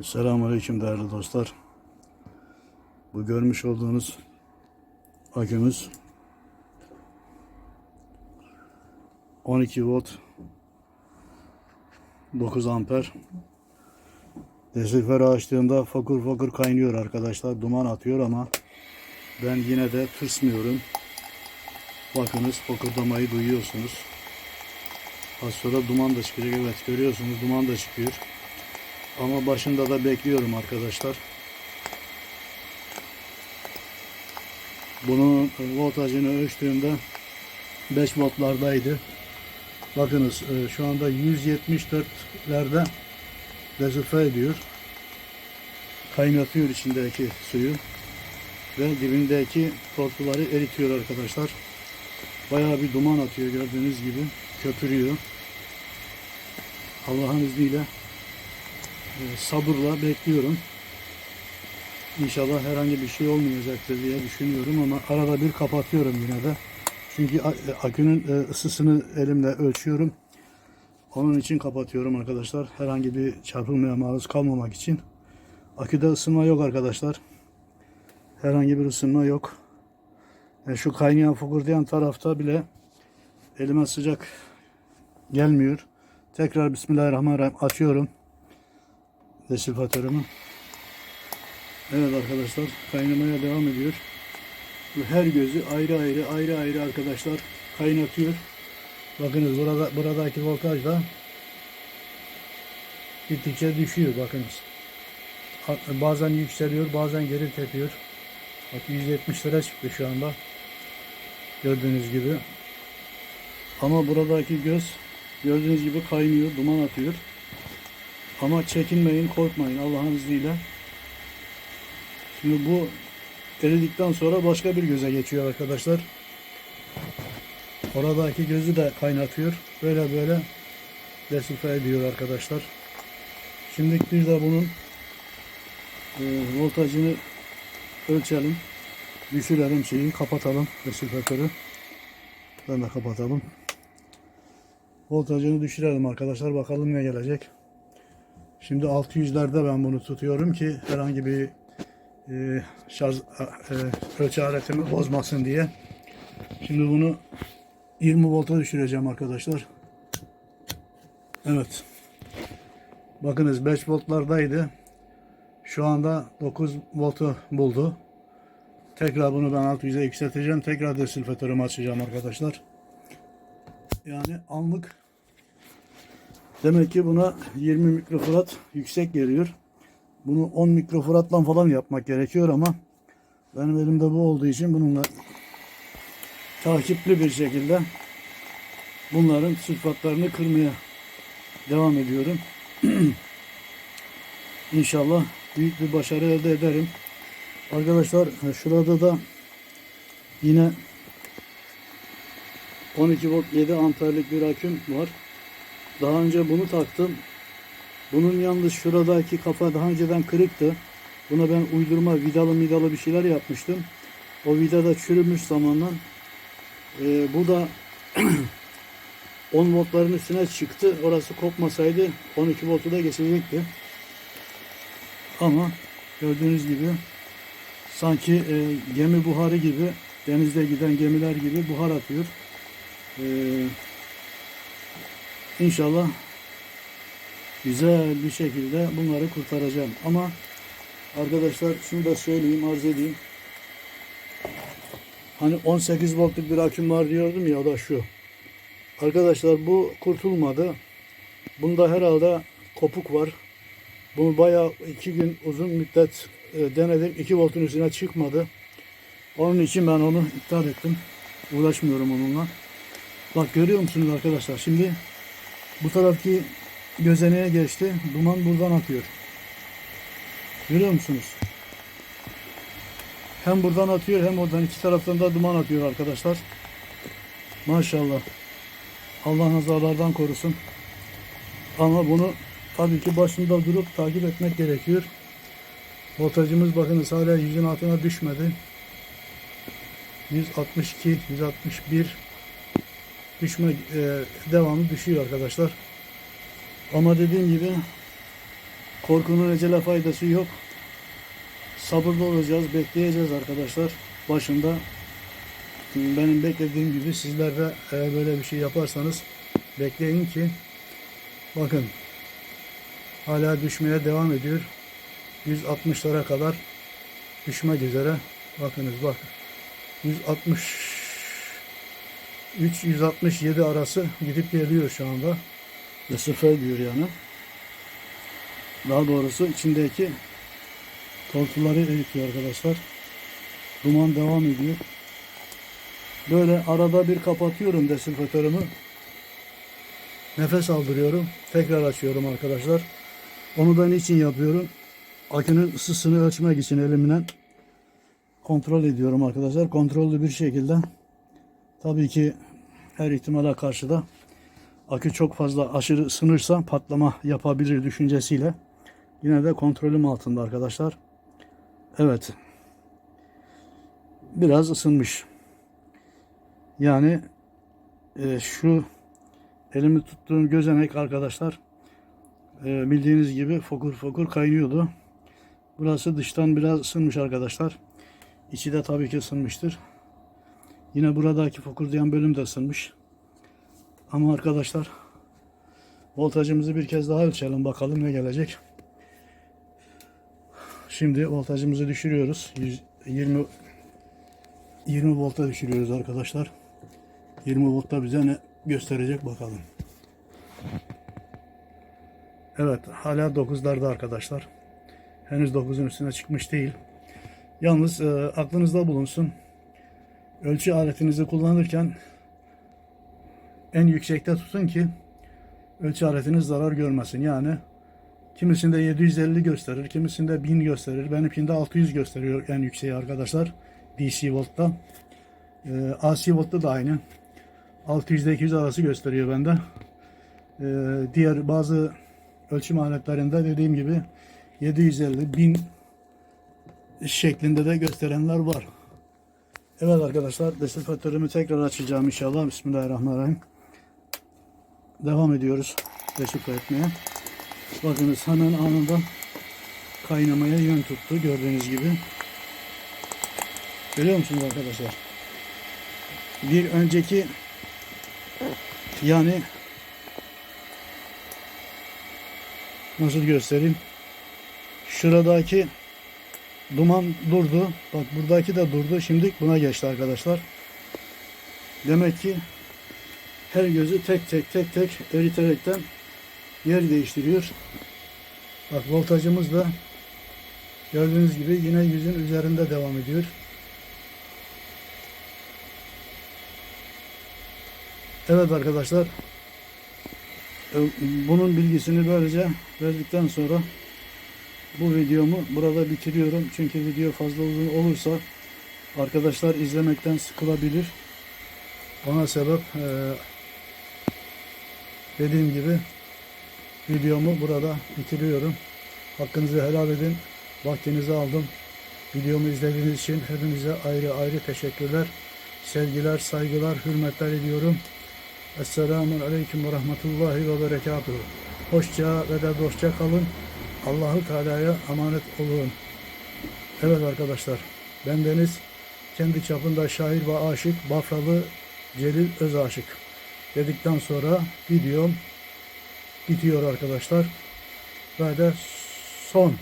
Selamun Aleyküm değerli dostlar. Bu görmüş olduğunuz akümüz 12 volt 9 amper Desilfer açtığımda fokur fokur kaynıyor arkadaşlar. Duman atıyor ama ben yine de tırsmıyorum. Bakınız fokurdamayı duyuyorsunuz. Az sonra duman da çıkacak. Evet görüyorsunuz duman da çıkıyor. Ama başında da bekliyorum arkadaşlar. Bunun voltajını ölçtüğümde 5 voltlardaydı. Bakınız e, şu anda 174'lerde dezenfekte ediyor. Kaynatıyor içindeki suyu ve dibindeki tortuları eritiyor arkadaşlar. Bayağı bir duman atıyor gördüğünüz gibi köpürüyor. Allah'ın izniyle sabırla bekliyorum. İnşallah herhangi bir şey olmayacaktır diye düşünüyorum ama arada bir kapatıyorum yine de. Çünkü e, akünün e, ısısını elimle ölçüyorum. Onun için kapatıyorum arkadaşlar. Herhangi bir çarpılmaya maruz kalmamak için. Aküde ısınma yok arkadaşlar. Herhangi bir ısınma yok. E, şu kaynayan fokurdayan tarafta bile elime sıcak gelmiyor. Tekrar Bismillahirrahmanirrahim açıyorum desilfatörümü. Evet arkadaşlar kaynamaya devam ediyor. Her gözü ayrı ayrı ayrı ayrı arkadaşlar kaynatıyor. Bakınız burada buradaki voltaj da gittikçe düşüyor bakınız. Bazen yükseliyor, bazen geri tepiyor. Bak 170 lira çıktı şu anda. Gördüğünüz gibi. Ama buradaki göz gördüğünüz gibi kaynıyor, duman atıyor. Ama çekinmeyin, korkmayın Allah'ın izniyle. Şimdi bu eridikten sonra başka bir göze geçiyor arkadaşlar. Oradaki gözü de kaynatıyor. Böyle böyle desilfe ediyor arkadaşlar. Şimdi bir de bunun e, voltajını ölçelim. Düşürelim şeyi, kapatalım desilfatörü. Ben de kapatalım. Voltajını düşürelim arkadaşlar. Bakalım ne gelecek. Şimdi 600'lerde ben bunu tutuyorum ki herhangi bir e, şarj e, ölçü aletimi bozmasın diye. Şimdi bunu 20 volta düşüreceğim arkadaşlar. Evet. Bakınız 5 voltlardaydı. Şu anda 9 voltu buldu. Tekrar bunu ben 600'e yükselteceğim. Tekrar desilfatörümü açacağım arkadaşlar. Yani anlık demek ki buna 20 mikrofarad yüksek geliyor. Bunu 10 mikrofaradla falan yapmak gerekiyor ama benim elimde bu olduğu için bununla takipli bir şekilde bunların sülfatlarını kırmaya devam ediyorum. İnşallah büyük bir başarı elde ederim. Arkadaşlar şurada da yine 12 volt 7 amperlik bir aküm var. Daha önce bunu taktım. Bunun yalnız şuradaki kafa daha önceden kırıktı. Buna ben uydurma vidalı vidalı bir şeyler yapmıştım. O vida da çürümüş zamanla. Ee, bu da 10 voltların üstüne çıktı. Orası kopmasaydı 12 voltu da geçecekti. Ama gördüğünüz gibi sanki e, gemi buharı gibi denizde giden gemiler gibi buhar atıyor. Ee, inşallah güzel bir şekilde bunları kurtaracağım. Ama arkadaşlar şunu da söyleyeyim, arz edeyim. Hani 18 voltluk bir aküm var diyordum ya da şu. Arkadaşlar bu kurtulmadı. Bunda herhalde kopuk var. Bunu bayağı iki gün uzun müddet e, denedim. 2 voltun üstüne çıkmadı. Onun için ben onu iptal ettim. Uğraşmıyorum onunla. Bak görüyor musunuz arkadaşlar? Şimdi bu taraftaki gözeneğe geçti. Duman buradan atıyor. Görüyor musunuz? Hem buradan atıyor hem oradan iki taraftan da duman atıyor arkadaşlar. Maşallah. Allah nazarlardan korusun. Ama bunu tabii ki başında durup takip etmek gerekiyor. Voltajımız bakınız hala yüzün altına düşmedi. 162, 161 düşme e, devamı düşüyor arkadaşlar. Ama dediğim gibi Korkunun ecele faydası yok. Sabırlı olacağız, bekleyeceğiz arkadaşlar. Başında benim beklediğim gibi sizler de eğer böyle bir şey yaparsanız bekleyin ki bakın hala düşmeye devam ediyor. 160'lara kadar düşmek üzere. Bakınız bak. 160 3 167 arası gidip geliyor şu anda. Ve sıfır diyor yani. Daha doğrusu içindeki tortuları eritiyor arkadaşlar. Duman devam ediyor. Böyle arada bir kapatıyorum desinfektörümü. Nefes aldırıyorum. Tekrar açıyorum arkadaşlar. Onu da niçin yapıyorum? Akünün ısısını ölçmek için elimle kontrol ediyorum arkadaşlar. Kontrollü bir şekilde. Tabii ki her ihtimale karşı da akü çok fazla aşırı ısınırsa patlama yapabilir düşüncesiyle yine de kontrolüm altında arkadaşlar. Evet. Biraz ısınmış. Yani e, şu elimi tuttuğum gözenek arkadaşlar e, bildiğiniz gibi fokur fokur kaynıyordu. Burası dıştan biraz ısınmış arkadaşlar. İçi de tabii ki ısınmıştır. Yine buradaki fokurdayan bölüm de ısınmış. Ama arkadaşlar voltajımızı bir kez daha ölçelim bakalım ne gelecek. Şimdi voltajımızı düşürüyoruz. 120 20 volta düşürüyoruz arkadaşlar. 20 voltta bize ne gösterecek bakalım. Evet hala 9'larda arkadaşlar. Henüz 9'un üstüne çıkmış değil. Yalnız e, aklınızda bulunsun. Ölçü aletinizi kullanırken en yüksekte tutun ki ölçü aletiniz zarar görmesin. Yani kimisinde 750 gösterir, kimisinde 1000 gösterir. Benimkinde 600 gösteriyor en yükseği arkadaşlar. DC voltta. E, AC voltta da aynı. 600 ile 200 arası gösteriyor bende. E, diğer bazı ölçüm aletlerinde dediğim gibi 750, 1000 şeklinde de gösterenler var. Evet arkadaşlar desinfektörümü tekrar açacağım inşallah. Bismillahirrahmanirrahim. Devam ediyoruz deşifre etmeye. Bakınız hemen anında kaynamaya yön tuttu gördüğünüz gibi. Görüyor musunuz arkadaşlar? Bir önceki yani nasıl göstereyim? Şuradaki duman durdu. Bak buradaki de durdu. Şimdi buna geçti arkadaşlar. Demek ki her gözü tek tek tek tek eriterekten yer değiştiriyor. Bak voltajımız da gördüğünüz gibi yine yüzün üzerinde devam ediyor. Evet arkadaşlar. e, Bunun bilgisini böylece verdikten sonra bu videomu burada bitiriyorum. Çünkü video fazla uzun olursa arkadaşlar izlemekten sıkılabilir. Ona sebep e, dediğim gibi videomu burada bitiriyorum. Hakkınızı helal edin. Vaktinizi aldım. Videomu izlediğiniz için hepinize ayrı ayrı teşekkürler. Sevgiler, saygılar, hürmetler ediyorum. Esselamun Aleyküm ve Rahmetullahi ve Berekatuhu. Hoşça ve de dostça kalın. Allahu Teala'ya emanet olun. Evet arkadaşlar, ben Deniz kendi çapında şair ve aşık Bafralı Celil Özaşık dedikten sonra videom bitiyor arkadaşlar. Ve de son